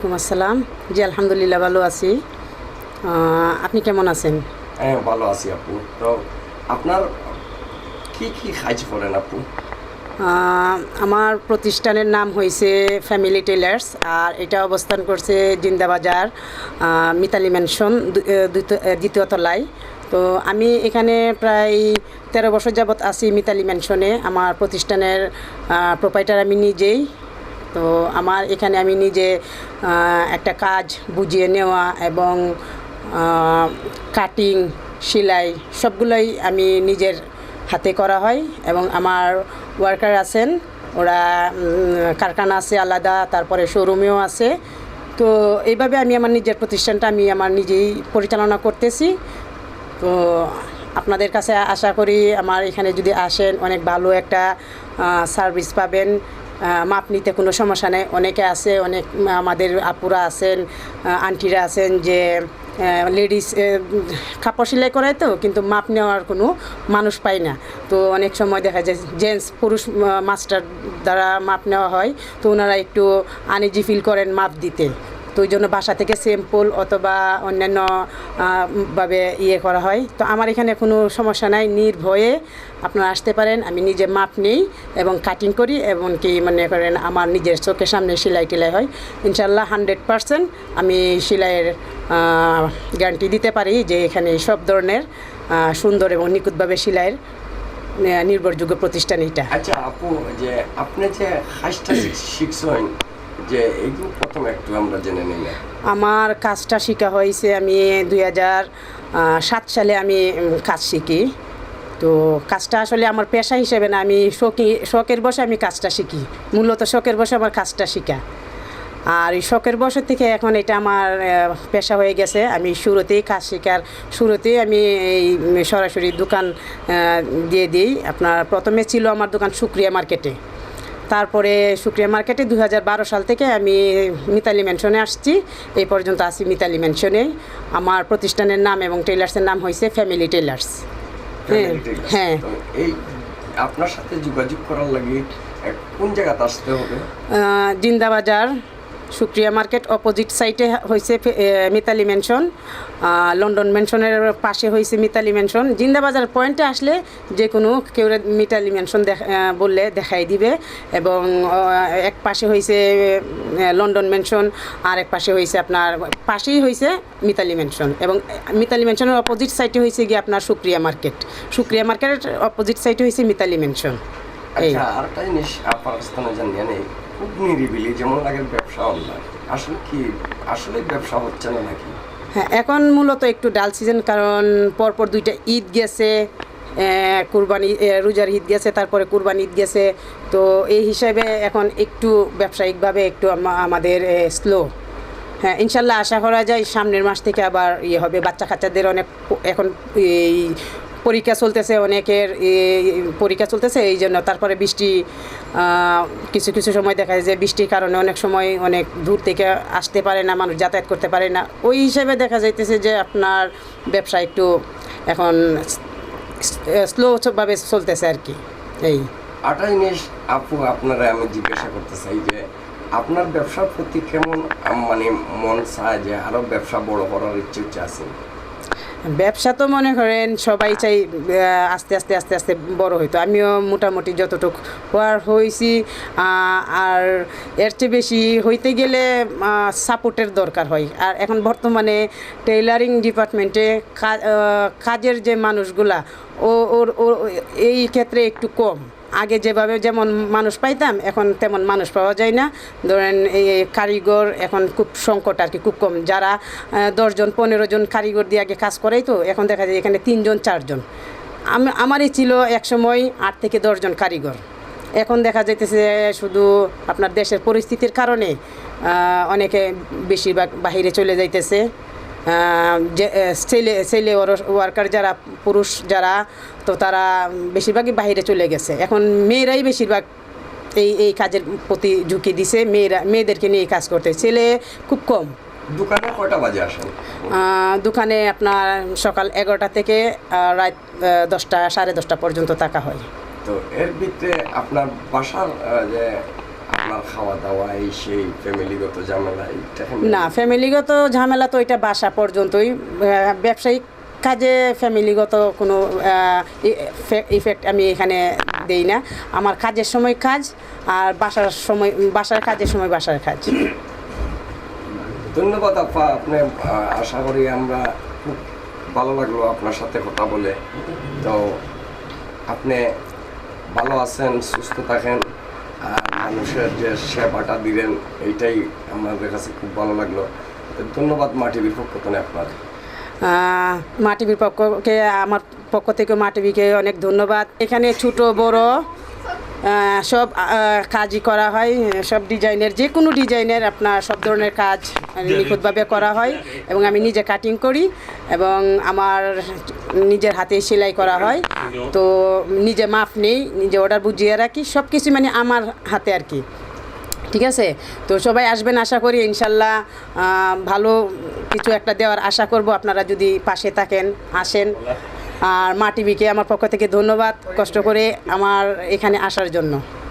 ওয়ালাইকুম আসসালাম। জি আলহামদুলিল্লাহ ভালো আছি। আপনি কেমন আছেন? হ্যাঁ ভালো আছি আপু। তো আপনার কি কি কাজ করেন আপু? আমার প্রতিষ্ঠানের নাম হয়েছে ফ্যামিলি টেলার্স আর এটা অবস্থান করছে জিন্দাবাজার মিতালি ম্যানশন দ্বিতীয়- দ্বিতীয় তলায়। তো আমি এখানে প্রায় তেরো বছর যাবৎ আছি মিতালি ম্যানশনে আমার প্রতিষ্ঠানের প্রোপাইটার আমি নিজেই। তো আমার এখানে আমি নিজে একটা কাজ বুঝিয়ে নেওয়া এবং কাটিং, সেলাই সবগুলোই আমি নিজের হাতে করা হয় এবং আমার ওয়ার্কার আছেন, ওরা কারখানা আছে আলাদা, তারপরে শোরুমেও আছে। তো এইভাবে আমি আমার নিজের প্রতিষ্ঠানটা আমি আমার নিজেই পরিচালনা করতেছি। তো আপনাদের কাছে আশা করি আমার এখানে যদি আসেন, অনেক ভালো একটা সার্ভিস পাবেন। মাপ নিতে কোনো সমস্যা নেই। অনেকে আছে, অনেক আমাদের আপুরা আছেন আন্টিরা আছেন যে লেডিস কাপড় সেলাই করে তো, কিন্তু মাপ নেওয়ার কোনো মানুষ পাই না। তো অনেক সময় দেখা যায় জেন্টস পুরুষ মাস্টার দ্বারা মাপ নেওয়া হয়, তো ওনারা একটু আনিজি ফিল করেন মাপ দিতে। তো ওই জন্য বাসা থেকে স্যাম্পল অথবা অন্যান্য ভাবে ইয়ে করা হয়। তো আমার এখানে কোনো সমস্যা নাই, নির্ভয়ে আপনারা আসতে পারেন। আমি নিজে মাপ নেই এবং কাটিং করি এবং কি মনে করেন আমার নিজের চোখের সামনে সেলাই টেলাই হয়। ইনশাল্লাহ হান্ড্রেড পারসেন্ট আমি সেলাইয়ের গ্যারান্টি দিতে পারি যে এখানে সব ধরনের সুন্দর এবং নিখুঁতভাবে সেলাইয়ের নির্ভরযোগ্য প্রতিষ্ঠান এটা। আচ্ছা আপু, যে আপনি যে কাজটা শিখছেন যে এইগুলো প্রথম একটু আমরা জেনে নিই আমার কাজটা শেখা হয়েছে আমি দুই সাত সালে আমি কাজ শিখি। তো কাজটা আসলে আমার পেশা হিসেবে না, আমি শখি শখের বসে আমি কাজটা শিখি। মূলত শখের বসে আমার কাজটা শিখা। আর এই শখের বছর থেকে এখন এটা আমার পেশা হয়ে গেছে। আমি শুরুতেই কাজ শেখার, শুরুতেই আমি এই সরাসরি দোকান দিয়ে দিই। আপনার প্রথমে ছিল আমার দোকান সুক্রিয়া মার্কেটে। তারপরে সুক্রিয়া মার্কেটে দু হাজার বারো সাল থেকে আমি মিতালি ম্যানশনে আসছি। এই পর্যন্ত আছি মিতালি ম্যানশনে আমার প্রতিষ্ঠানের নাম এবং টেলার্সের নাম হয়েছে ফ্যামিলি টেলার্স হ্যাঁ। হ্যাঁ। এই আপনার সাথে যোগাযোগ করার লাগে কোন জায়গাতে আসতে হবে? জিন্দাবাজার সুক্রিয়া মার্কেট অপোজিট সাইডে হয়েছে মিতালি মেনশন লন্ডন মেনশনের পাশে হয়েছে মিতালি মেনশন জিন্দাবাজার পয়েন্টে আসলে যে কোনো কেউ মিতালি মেনশন দেখ- বললে দেখাই দিবে। এবং এক পাশে হয়েছে লন্ডন মেনশন আর এক পাশে হয়েছে আপনার পাশেই হয়েছে মিতালি মেনশন এবং মিতালি মেনশনের অপোজিট সাইডে হয়েছে গিয়ে আপনার সুক্রিয়া মার্কেট। সুক্রিয়া মার্কেটের অপোজিট সাইডে হয়েছে মিতালি মেনশন এই। আচ্ছা আরেকটা জিনিস আপনার স্থানে জানিয়ে নেই খুব নিরিবিলি, যেমন লাগে ব্যবসা অনলাইন আসলে কি, আসলে ব্যবসা হচ্ছে না নাকি? হ্যাঁ এখন মূলত একটু ডাল সিজন কারণ পরপর দুইটা ঈদ গেছে কুরবানি রোজার ঈদ গেছে, তারপরে কুরবানি ঈদ গেছে। তো এই হিসাবে এখন একটু ব্যবসায়িকভাবে একটু আমাদের স্লো হ্যাঁ ইনশাল্লাহ আশা করা যায় সামনের মাস থেকে আবার ইয়ে হবে। বাচ্চা কাচ্চাদের অনেক এখন এই পরীক্ষা চলতেছে, অনেকের পরীক্ষা চলতেছে, এই জন্য তারপরে বৃষ্টি কিছু কিছু সময় দেখা যায় যে বৃষ্টির কারণে অনেক সময় অনেক দূর থেকে আসতে পারে না, মানুষ যাতায়াত করতে পারে না। ওই হিসেবে দেখা যাইতেছে যে আপনার ব্যবসা একটু এখন স্লোভাবে চলতেছে আর কি, এই। আটা জিনিস আপু, আপনারা আমি জিজ্ঞাসা করতে চাই যে আপনার ব্যবসার প্রতি কেমন মানে মন চায় যে আরও ব্যবসা বড় করার ইচ্ছে আছে? ব্যবসা তো মনে করেন সবাই চাই আস্তে আস্তে আস্তে আস্তে বড় হইতো। আমিও মোটামুটি যতটুকু হওয়ার হয়েছি আর এর চেয়ে বেশি হইতে গেলে সাপোর্টের দরকার হয়। আর এখন বর্তমানে টেইলারিং ডিপার্টমেন্টে কাজের যে মানুষগুলা, ও, ওর এই ক্ষেত্রে একটু কম। আগে যেভাবে যেমন মানুষ পাইতাম, এখন তেমন মানুষ পাওয়া যায় না। ধরেন এই কারিগর এখন খুব সংকট আর কি, খুব কম। যারা দশজন, পনেরো জন কারিগর দিয়ে আগে কাজ করাই তো, এখন দেখা যায় এখানে তিনজন, চারজন। আমি, আমারই ছিল একসময় আট থেকে দশজন কারিগর। এখন দেখা যাইতেছে শুধু আপনার দেশের পরিস্থিতির কারণে অনেকে বেশিরভাগ বাহিরে চলে যাইতেছে। যে ছেলে ছেলে ওয়ার্কার যারা পুরুষ যারা তো তারা বেশিরভাগই বাইরে চলে গেছে। এখন মেয়েরাই বেশিরভাগ এই এই কাজের প্রতি ঝুঁকি দিছে। মেয়েরা মেয়েদেরকে নিয়ে কাজ করতে। ছেলে খুব কম। দোকানে কয়টা বাজে আসেন দোকানে আপনার সকাল এগারোটা থেকে রাত দশটা সাড়ে দশটা পর্যন্ত থাকা হয়। তো এর ভিতরে আপনার বাসার যে আপনার খাওয়া দাওয়া এই সেই ফ্যামিলিগত ঝামেলা না ফ্যামিলিগত ঝামেলা তো এটা বাসা পর্যন্তই। ব্যবসায়িক কাজে ফ্যামিলিগত কোনো ইফেক্ট আমি এখানে দেই না। আমার কাজের সময় কাজ আর বাসার সময় বাসার কাজের সময় বাসার কাজ। ধন্যবাদ আপা আপনি আশা করি আমরা খুব ভালো লাগল আপনার সাথে কথা বলে। তো আপনি ভালো আছেন সুস্থ থাকেন। মানুষের যে সেবাটা দিলেন এইটাই আমাদের কাছে খুব ভালো লাগল। ধন্যবাদ মাটি পক্ষ থেকে আপনার। আহ, মা টিভির পক্ষকে আমার পক্ষ থেকে মা টিভিকে অনেক ধন্যবাদ। এখানে ছোট বড় সব কাজই করা হয়। সব ডিজাইনের যে কোনো ডিজাইনের আপনার সব ধরনের কাজ নিখুঁতভাবে করা হয় এবং আমি নিজে কাটিং করি এবং আমার নিজের হাতে সেলাই করা হয়। তো নিজে মাপ নেই নিজে অর্ডার বুঝিয়ে রাখি সব কিছু মানে আমার হাতে আর কি। ঠিক আছে? তো সবাই আসবেন আশা করি ইনশাল্লাহ ভালো কিছু একটা দেওয়ার আশা করব। আপনারা যদি পাশে থাকেন আসেন। আর মা টিভিকে আমার পক্ষ থেকে ধন্যবাদ কষ্ট করে আমার এখানে আসার জন্য।